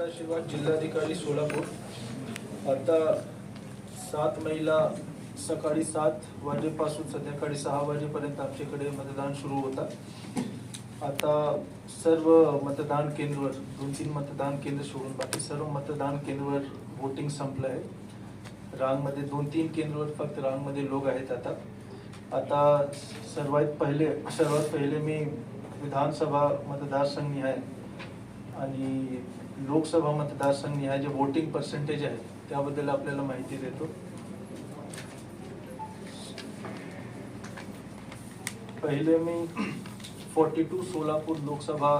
Safari Solapur. आता सात महिला सकाळी सात वाजेपासून संध्याकाळी सहा वाजेपर्यंत आमच्याकडे मतदान सुरू होता. आता सर्व मतदान केंद्रवर दोन तीन मतदान केंद्र सोडून बाकी सर्व मतदान केंद्रवर वोटिंग संपलं आहे रांगमध्ये दोन तीन केंद्रवर फक्त रांगमध्ये लोक आहेत आता. आता सर्वात पहिले सर्वात पहिले मी विधानसभा मतदारसंघ आहे. आणि लोकसभा मतदारसंघ ह्या जे वोटिंग पर्सेंटेज आहे त्याबद्दल आपल्याला माहिती देतो. पहिले मी फोर्टी टू सोलापूर लोकसभा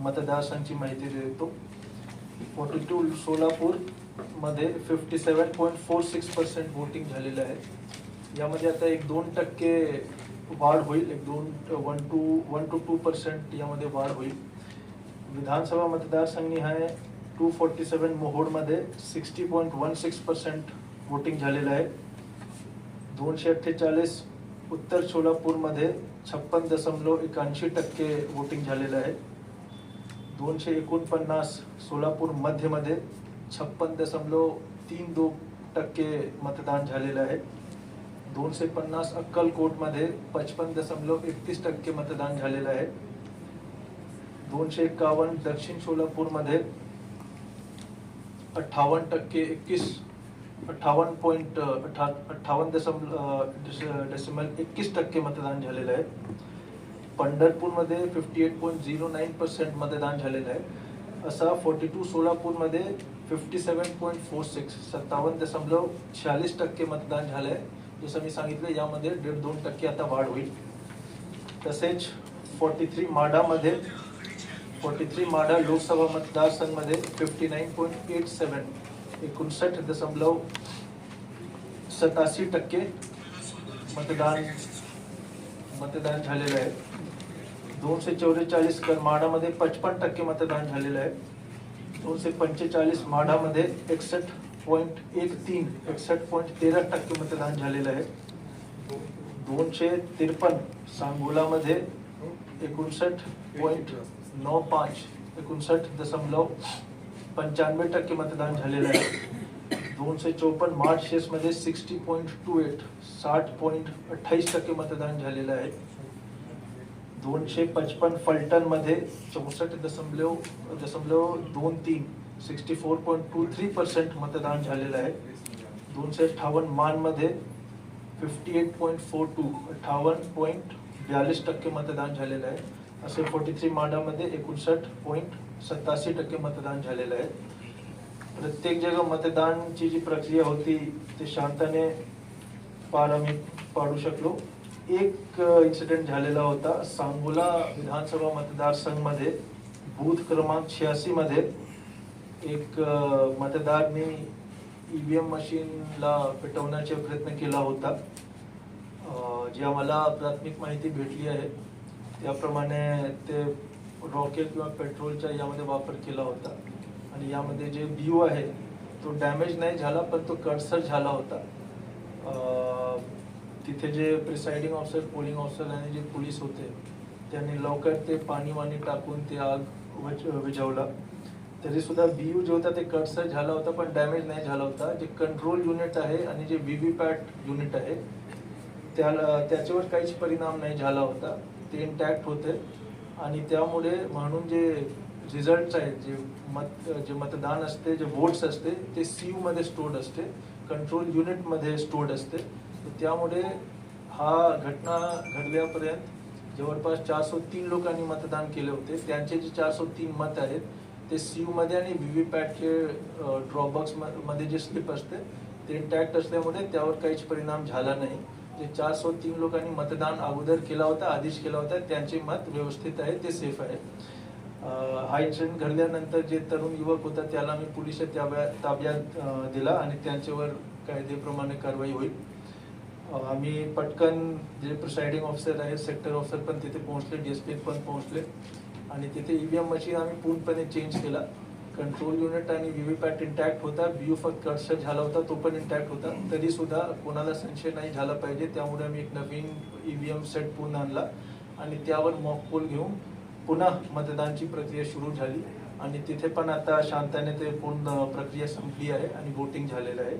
मतदारसंघची माहिती देतो. फोर्टी टू सोलापूरमध्ये fifty seven point four six percent voting झालेलं आहे. यामध्ये आता एक दोन टक्के वाढ होईल एक दोन one two one two two percent यामध्ये वाढ होईल. विधानसभा मतदारसंघ निहाय two forty seven मोहोडमध्ये sixty point one six percent voting आहे. दोनशे अठ्ठेचाळीस उत्तर सोलापूरमध्ये छप्पन दशमलव एकाऐंशी टक्के वोटिंग झालेलं आहे. दोनशे एकोणपन्नास सोलापूर मध्यमध्ये छप्पन दशमलव तीन दो टक्के मतदान झालेलं आहे. दोनशे पन्नास अक्कलकोटमध्ये पचपन दशमलव एकतीस टक्के मतदान झालेलं आहे. दोनशे एकावन्न दक्षिण सोलापूरमध्ये अठ्ठावन्न टक्के एकवीस अठ्ठावन्न पॉईंट अठ्ठा अठ्ठावन्न दशम डेसिमल एकवीस टक्के मतदान झालेलं आहे. पंढरपूरमध्ये fifty eight point zero nine percent मतदान झालेलं आहे. असा फोर्टी टू सोलापूरमध्ये fifty seven point four six सत्तावन्न दशमलव शहालीस टक्के मतदान झालं आहे जसं मी सांगितलं यामध्ये दीड दोन टक्के आता वाढ होईल. तसेच फोर्टी थ्री माडामध्ये फोर्टी थ्री माडा लोकसभा मतदारसंघामध्ये fifty nine point eight seven एकोणसष्ट दशमलव सतासी टक्के मतदान मतदान झालेलं आहे. दोनशे चौवेचाळीस करमाडामध्ये पचपन टक्के मतदान झालेलं आहे. दोनशे पंचेचाळीस माढामध्ये एकसष्ट पॉईंट एक तीन एकसष्ट पॉईंट तेरा टक्के मतदान झालेलं आहे. दोनशे त्रेपन्न सांगोलामध्ये एकोणसष्ट पॉईंट नऊ पाच एकोणसाठ दशमलव पंच्याण्णव टक्के मतदान झालेलं आहे. दोनशे चौपन्न मार्चेसमध्ये सिक्स्टी पॉईंट टू एट साठ पॉईंट अठ्ठावीस टक्के मतदान झालेलं आहे. दोनशे पचपन्न फलटणमध्ये चौसष्ट दशमलव दशमलव दोन तीन sixty four point two three percent मतदान झालेलं आहे. दोनशे अठ्ठावन्न मानमध्ये fifty eight point four two अठ्ठावन्न पॉईंट बयालीस टक्के मतदान झालेलं आहे. असे फोर्टी थ्री माडामध्ये एकोणसाठ पॉईंट सत्तासी टक्के मतदान झालेलं आहे. प्रत्येक जगा मतदानची जी प्रक्रिया होती ते शांतने पार आम्ही पाडू शकलो. एक इन्सिडेंट झालेला होता. सांगोला विधानसभा मतदारसंघमध्ये बूथ क्रमांक छियासीमध्ये एक मतदारनी ई व्ही एम मशीनला पेटवण्याचा प्रयत्न केला होता. जी आम्हाला प्राथमिक माहिती भेटली आहे. त्याप्रमाणे ते रॉकेट किंवा पेट्रोलचा यामध्ये वापर केला होता. आणि यामध्ये जे व्ह्यू आहे तो डॅमेज नाही झाला पण तो कडसर झाला होता. तिथे जे प्रिसाइडिंग ऑफिसर पोलिंग ऑफिसर आणि जे पोलीस होते त्यांनी लवकर ते पाणी वाणी टाकून ते आग विज विझवला. तरी सुद्धा बीयू जो होता ते कटसर झाला होता पण डॅमेज नाही झाला होता. जे कंट्रोल युनिट आहे आणि जे व्ही व्ही पॅट युनिट आहे त्याला त्याच्यावर काहीच परिणाम नाही झाला होता. ते इंटॅक्ट होते आणि त्यामुळे म्हणून जे रिझल्ट आहेत जे मत जे मतदान असते जे वोट्स असते ते सी यूमध्ये स्टोर्ड असते. कंट्रोल युनिटमध्ये स्टोर्ड असते. तर त्यामुळे हा घटना घडल्यापर्यंत जवळपास चारशे तीन लोकांनी मतदान केले होते. त्यांचे जे चारशे तीन मत आहेत ते सी यूमध्ये आणि व्ही व्ही पॅटचे ड्रॉबॉक्समध्ये जे स्लिप असते ते इंटॅक्ट असल्यामुळे त्यावर काहीच परिणाम झाला नाही. जे सो तीन लोकांनी मतदान अगोदर केला होता आदेश केला होता. त्यांचे मत व्यवस्थित आहे ते सेफ आहे. हाय हा घडल्यानंतर जे तरुण युवक होता त्याला मी पोलीस ताब्यात ताब्यात दिला आणि त्यांच्यावर कायदेप्रमाणे कारवाई होईल. आम्ही पटकन जे प्रिसाइडिंग ऑफिसर आहे सेक्टर ऑफिसर पण तिथे पोहोचले डीएसपी पण पोहोचले. आणि तिथे ईव्हीएम मशीन आम्ही पूर्णपणे चेंज केला. कंट्रोल युनिट आणि व्ही व्ही पॅट इंटॅक्ट होता. व्ह्यू फक्त कडसर झाला होता तो पण इंटॅक्ट होता. तरी सुद्धा कोणाला संशय नाही झाला पाहिजे. त्यामुळे आम्ही एक नवीन ईव्हीएम सेट पूर्ण आणला. आणि त्यावर मॉक पोल घेऊन पुन्हा मतदानची प्रक्रिया सुरू झाली. आणि तिथे पण आता शांततेने ते पूर्ण प्रक्रिया संपली आहे आणि वोटिंग झालेलं आहे.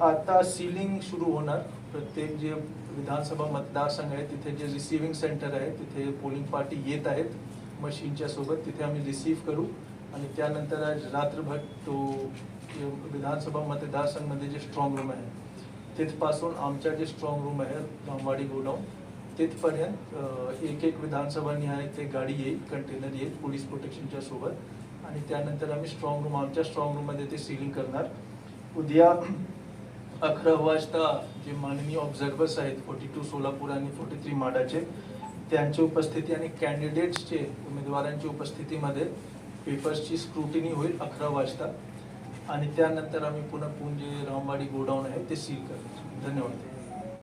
आता सिलिंग सुरू होणार. प्रत्येक जे विधानसभा मतदारसंघ आहे तिथे जे रिसिव्हिंग सेंटर आहे तिथे पोलिंग पार्टी येत आहेत. मशीनच्या सोबत तिथे आम्ही रिसीव्ह करू. आणि त्यानंतर आज रात्रभर तो विधानसभा मतदारसंघमध्ये जे स्ट्रॉंग रूम आहे तिथपासून आमच्या जे स्ट्रॉंग रूम आहे धामवाडी गोडाऊन तिथपर्यंत एक एक विधानसभा निहाय ते गाडी येईल कंटेनर येईल पोलीस प्रोटेक्शनच्या सोबत. आणि त्यानंतर आम्ही स्ट्रॉंग रूम आमच्या स्ट्रॉंग रूममध्ये ते सिलिंग करणार. उद्या अकरा वाजता जे माननीय ऑब्झर्वर्स आहेत फोर्टी टू सोलापूर आणि फोर्टी थ्री माडाचे त्यांची उपस्थिती आणि कॅन्डिडेट्सचे उमेदवारांची उपस्थितीमध्ये पेपर्सची स्क्रुटिनी होईल अकरा वाजता. आणि त्यानंतर आम्ही पुन्हा पुणे रामवाडी गोडाऊन आहे ते सील करतो. धन्यवाद.